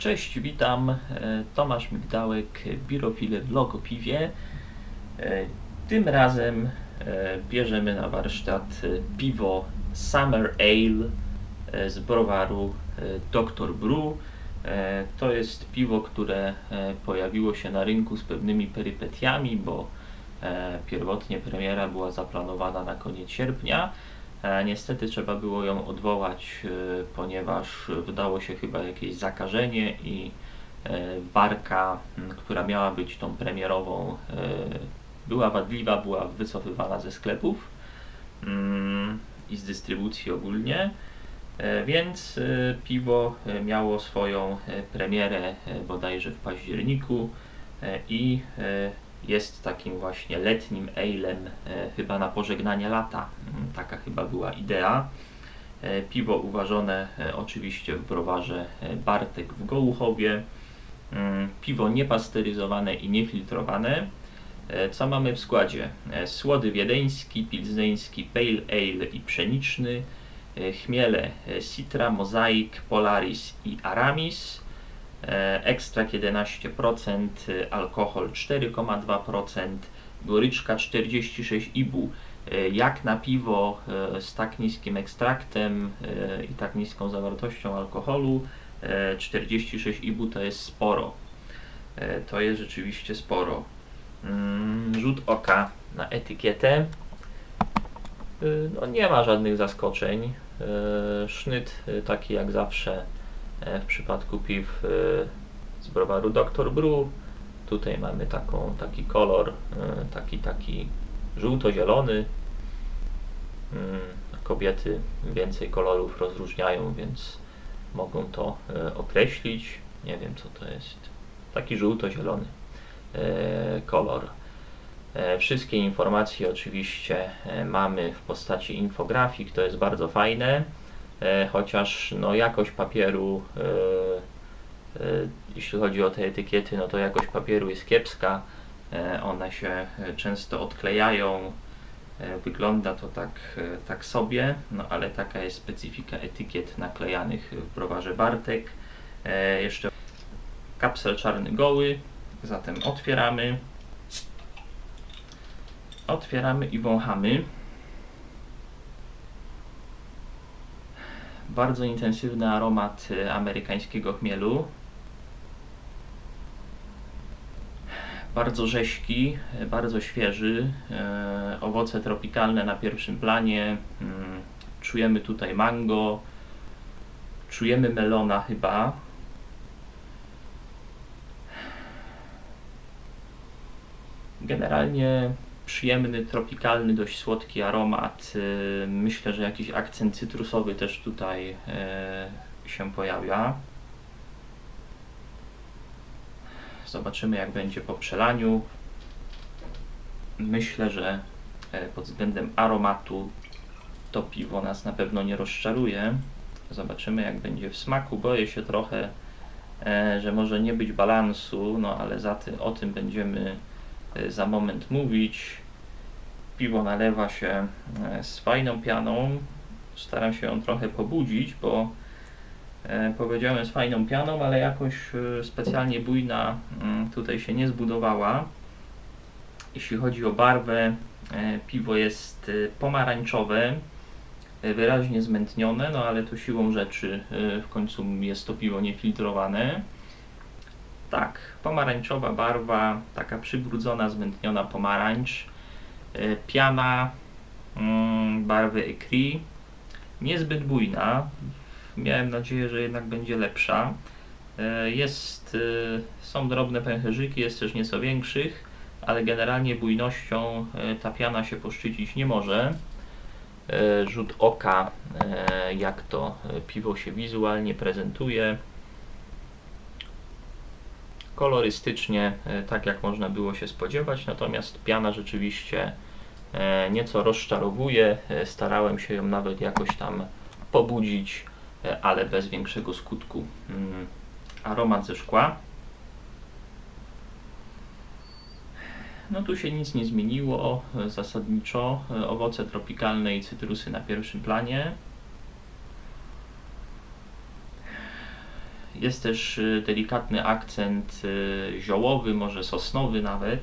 Cześć, witam. E, Tomasz Migdałek, Birofile w Logopiwie. E, Tym razem e, bierzemy na warsztat piwo Summer Ale z browaru Dr. Brew. To jest piwo, które pojawiło się na rynku z pewnymi perypetiami, bo pierwotnie premiera była zaplanowana na koniec sierpnia. E, Niestety trzeba było ją odwołać, e, ponieważ wydało się chyba jakieś zakażenie i e, barka, m, która miała być tą premierową, e, była wadliwa, była wycofywana ze sklepów mm, i z dystrybucji ogólnie. E, Więc e, piwo e, miało swoją e, premierę e, bodajże w październiku e, i e, jest takim właśnie letnim alem, e, chyba na pożegnanie lata. Mm, Taka chyba była idea. E, Piwo uważone e, oczywiście w browarze Bartek w Gołuchowie. Mm, Piwo niepasteryzowane i niefiltrowane. Co mamy w składzie? Słody wiedeński, pilzneński, pale ale i pszeniczny. Chmiele Citra, Mozaik, Polaris i Aramis. E, Ekstrakt 11%, e, alkohol 4,2%, goryczka 46 IBU. E, Jak na piwo e, z tak niskim ekstraktem i tak niską zawartością alkoholu, e, 46 IBU to jest sporo. To jest rzeczywiście sporo. Mm, Rzut oka na etykietę. Y, No nie ma żadnych zaskoczeń. Y, Sznyt y, taki jak zawsze w przypadku piw y, z browaru Dr. Brew. Tutaj mamy taką, taki kolor, y, taki, taki żółto-zielony. Mm, Kobiety więcej kolorów rozróżniają, więc mogą to e, określić. Nie wiem co to jest. Taki żółto-zielony e, kolor. E, Wszystkie informacje oczywiście e, mamy w postaci infografik, to jest bardzo fajne, e, chociaż no, jakość papieru, e, e, jeśli chodzi o te etykiety, no to jakość papieru jest kiepska, e, one się e, często odklejają, e, wygląda to tak, e, tak sobie, no ale taka jest specyfika etykiet naklejanych w browarze Bartek. E, Jeszcze kapsel czarny goły, zatem otwieramy. Otwieramy i wąchamy. Bardzo intensywny aromat y, amerykańskiego chmielu. Bardzo rzeźki, y, bardzo świeży. y, Owoce tropikalne na pierwszym planie. mm, Czujemy tutaj mango. Czujemy melona chyba. Generalnie przyjemny, tropikalny, dość słodki aromat. Yy, Myślę, że jakiś akcent cytrusowy też tutaj yy, się pojawia. Zobaczymy, jak będzie po przelaniu. Myślę, że e, pod względem aromatu to piwo nas na pewno nie rozczaruje. Zobaczymy, jak będzie w smaku. Boję się trochę, e, że może nie być balansu, no ale za ty, o tym będziemy za moment mówić. Piwo nalewa się e, z fajną pianą. Staram się ją trochę pobudzić, bo e, powiedziałem z fajną pianą, ale jakoś specjalnie bujna mm, tutaj się nie zbudowała. Jeśli chodzi o barwę, piwo jest pomarańczowe, wyraźnie zmętnione, no ale to siłą rzeczy w końcu jest to piwo niefiltrowane. Tak, pomarańczowa barwa, taka przybrudzona, zmętniona pomarańcz. E, Piana mm, barwy Ecri, niezbyt bujna. Miałem nadzieję, że jednak będzie lepsza. E, Jest, e, są drobne pęcherzyki, jest też nieco większych, ale generalnie bujnością ta piana się poszczycić nie może. Rzut oka, jak to piwo się wizualnie prezentuje. Kolorystycznie, e, tak jak można było się spodziewać, natomiast piana rzeczywiście e, nieco rozczarowuje. E, Starałem się ją nawet jakoś tam pobudzić, ale bez większego skutku. Mm, Aromat ze szkła. No tu się nic nie zmieniło zasadniczo. Owoce tropikalne i cytrusy na pierwszym planie. Jest też y, delikatny akcent y, ziołowy, może sosnowy nawet,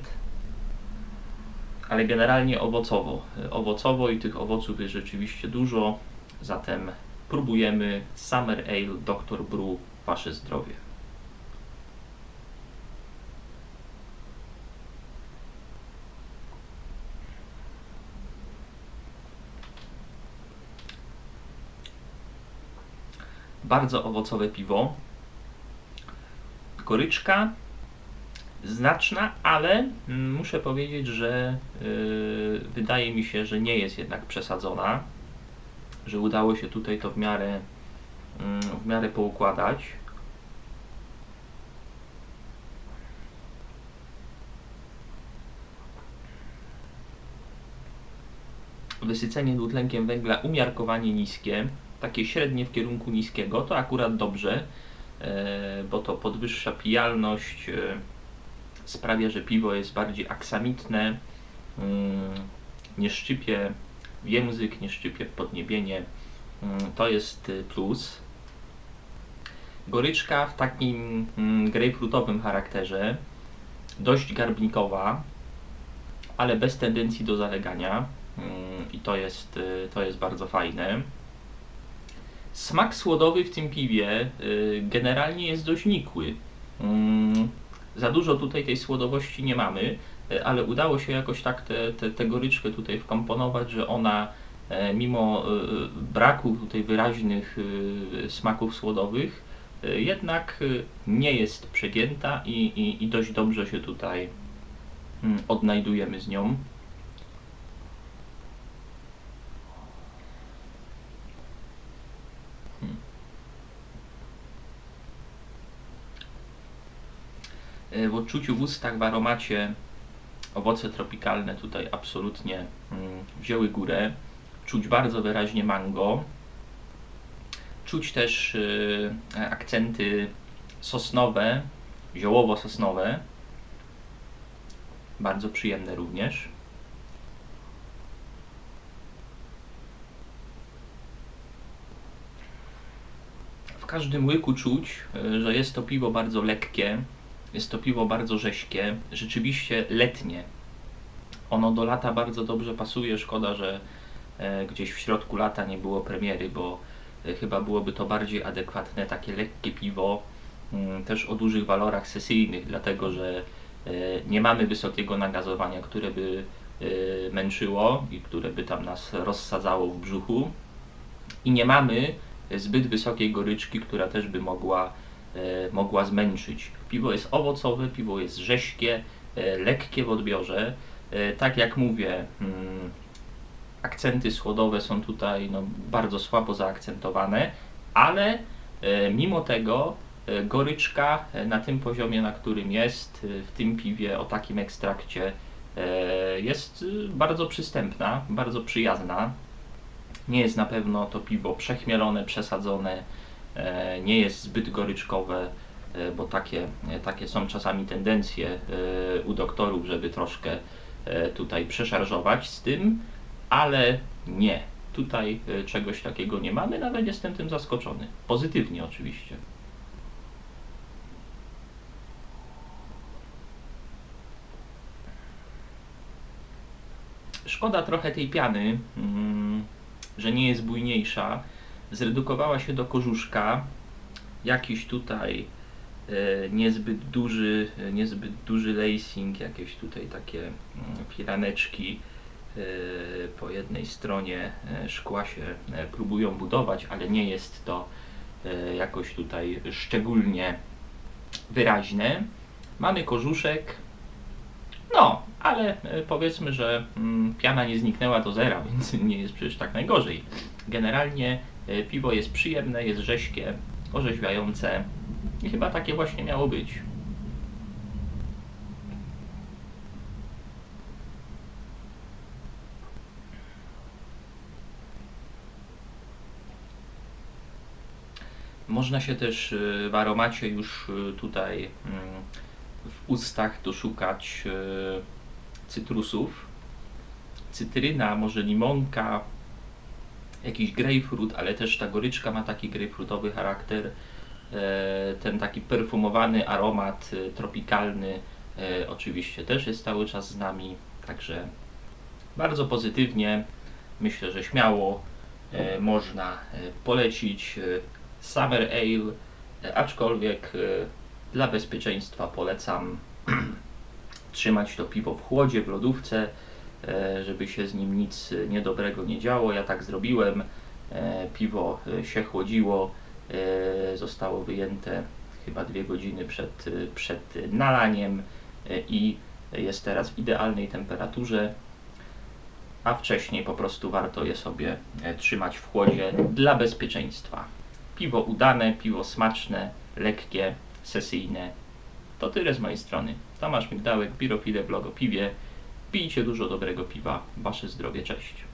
ale generalnie owocowo. Owocowo i tych owoców jest rzeczywiście dużo, zatem próbujemy Summer Ale Dr. Brew Wasze zdrowie. Bardzo owocowe piwo. Goryczka znaczna, ale mm, muszę powiedzieć, że yy, wydaje mi się, że nie jest jednak przesadzona, że udało się tutaj to w miarę, mm, w miarę poukładać. Wysycenie dwutlenkiem węgla umiarkowanie niskie, takie średnie w kierunku niskiego, to akurat dobrze, bo to podwyższa pijalność, e, sprawia, że piwo jest bardziej aksamitne, mm, nie szczypie w język, nie szczypie w podniebienie. To jest plus. Goryczka w takim mm, grejpfrutowym charakterze, dość garbnikowa, ale bez tendencji do zalegania mm, i to jest, to jest bardzo fajne. Smak słodowy w tym piwie y, generalnie jest dość nikły. Mm, Za dużo tutaj tej słodowości nie mamy, y, ale udało się jakoś tak tę te, te goryczkę tutaj wkomponować, że ona e, mimo y, braku tutaj wyraźnych y, smaków słodowych, y, jednak nie jest przegięta i, i, i dość dobrze się tutaj mm, odnajdujemy z nią. W odczuciu w ustach, w aromacie owoce tropikalne tutaj absolutnie mm, wzięły górę. Czuć bardzo wyraźnie mango. Czuć też y, akcenty sosnowe, ziołowo-sosnowe. Bardzo przyjemne również. W każdym łyku czuć, y, że jest to piwo bardzo lekkie, jest to piwo bardzo rześkie, rzeczywiście letnie. Ono do lata bardzo dobrze pasuje. Szkoda, że e, gdzieś w środku lata nie było premiery, bo e, chyba byłoby to bardziej adekwatne takie lekkie piwo, mm, też o dużych walorach sesyjnych, dlatego że e, nie mamy wysokiego nagazowania, które by męczyło i które by tam nas rozsadzało w brzuchu. I nie mamy zbyt wysokiej goryczki, która też by mogła, mogła zmęczyć. Piwo jest owocowe, piwo jest rześkie, e, lekkie w odbiorze. E, Tak jak mówię, mm, akcenty słodowe są tutaj no, bardzo słabo zaakcentowane, ale e, mimo tego e, goryczka e, na tym poziomie, na którym jest, e, w tym piwie o takim ekstrakcie e, jest e, bardzo przystępna, bardzo przyjazna. Nie jest na pewno to piwo przechmielone, przesadzone, e, nie jest zbyt goryczkowe, e, bo takie, e, takie są czasami tendencje e, u doktorów, żeby troszkę e, tutaj przeszarżować z tym, ale nie. Tutaj e, czegoś takiego nie mamy, nawet jestem tym zaskoczony. Pozytywnie oczywiście. Szkoda trochę tej piany, mm, że nie jest bujniejsza. Zredukowała się do korzuszka. Jakiś tutaj e, niezbyt duży, e, niezbyt duży lacing, jakieś tutaj takie mm, firaneczki e, po jednej stronie szkła się próbują budować, ale nie jest to jakoś tutaj szczególnie wyraźne. Mamy korzuszek, no, ale powiedzmy, że mm, piana nie zniknęła do zera, więc nie jest przecież tak najgorzej. Generalnie piwo jest przyjemne, jest rześkie, orzeźwiające i chyba takie właśnie miało być. Można się też e, w aromacie już e, tutaj mm, w ustach doszukać e, cytrusów. Cytryna, może limonka, jakiś grapefruit, ale też ta goryczka ma taki grapefruitowy charakter. e, ten taki perfumowany aromat e, tropikalny e, oczywiście też jest cały czas z nami, także bardzo pozytywnie. Myślę, że śmiało można polecić Summer Ale, aczkolwiek dla bezpieczeństwa polecam trzymać to piwo w chłodzie, w lodówce, żeby się z nim nic e, niedobrego nie działo. Ja tak zrobiłem. E, Piwo e, się chłodziło, e, zostało wyjęte chyba dwie godziny przed, e, przed nalaniem e, i jest teraz w idealnej temperaturze, a wcześniej po prostu warto je sobie e, trzymać w chłodzie dla bezpieczeństwa. Piwo udane, piwo smaczne, lekkie, sesyjne. To tyle z mojej strony. Tomasz Migdałek, Birofile w Logo Piwie. Pijcie dużo dobrego piwa. Wasze zdrowie, cześć.